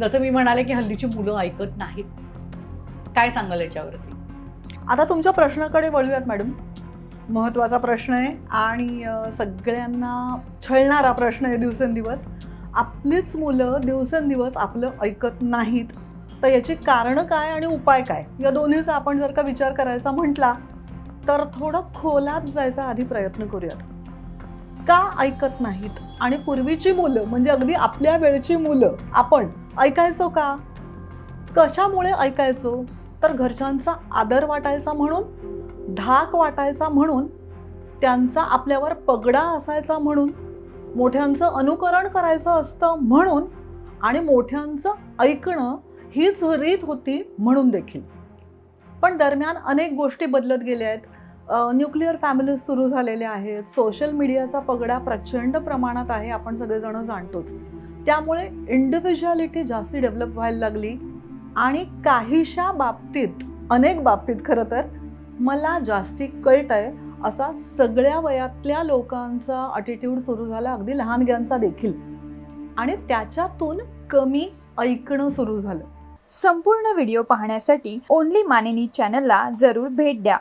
जसं मी म्हणाले की हल्लीची मुलं ऐकत नाहीत. काय सांगाल याच्यावरती? आता तुमच्या प्रश्नाकडे वळूयात मॅडम. महत्त्वाचा प्रश्न आहे आणि अ, सगळ्यांना छळणारा प्रश्न आहे दिवसेंदिवस. आपलीच मुलं दिवसेंदिवस आपलं ऐकत नाहीत. तर याची कारणं काय आणि उपाय काय? या दोन्हीचा आपण जर का विचार करायचा म्हटला तर थोडं खोलात जायचा आधी प्रयत्न करूयात. का ऐकत नाहीत? आणि पूर्वीची मुलं म्हणजे अगदी आपल्या वेळची मुलं आपण ऐकायचो का? कशामुळे ऐकायचो? तर घरच्यांचा आदर वाटायचा म्हणून धाक वाटायचा म्हणून त्यांचा आपल्यावर पगडा असायचा म्हणून मोठ्यांचं अनुकरण करायचं असतं म्हणून आणि मोठ्यांचं ऐकणं हीच रीत होती म्हणून देखील. पण दरम्यान अनेक गोष्टी बदलत गेल्या आहेत. न्यूक्लिअर फॅमिलीज सुरू झालेल्या आहेत. सोशल मीडियाचा पगडा प्रचंड प्रमाणात आहे आपण सगळेजण जाणतोच. त्यामुळे इंडिव्हिज्युअलिटी जास्ती डेव्हलप व्हायला लागली. आणि काहीशा बाबतीत अनेक बाबतीत खरं तर मला जास्ती कळत आहे असा सगळ्या वयातल्या लोकांचा अटिट्यूड सुरू झाला अगदी लहानग्यांचा देखील. आणि त्याच्यातून कमी ऐकणं सुरू झालं. संपूर्ण व्हिडिओ पाहण्यासाठी ओनली मानिनी चॅनलला जरूर भेट द्या.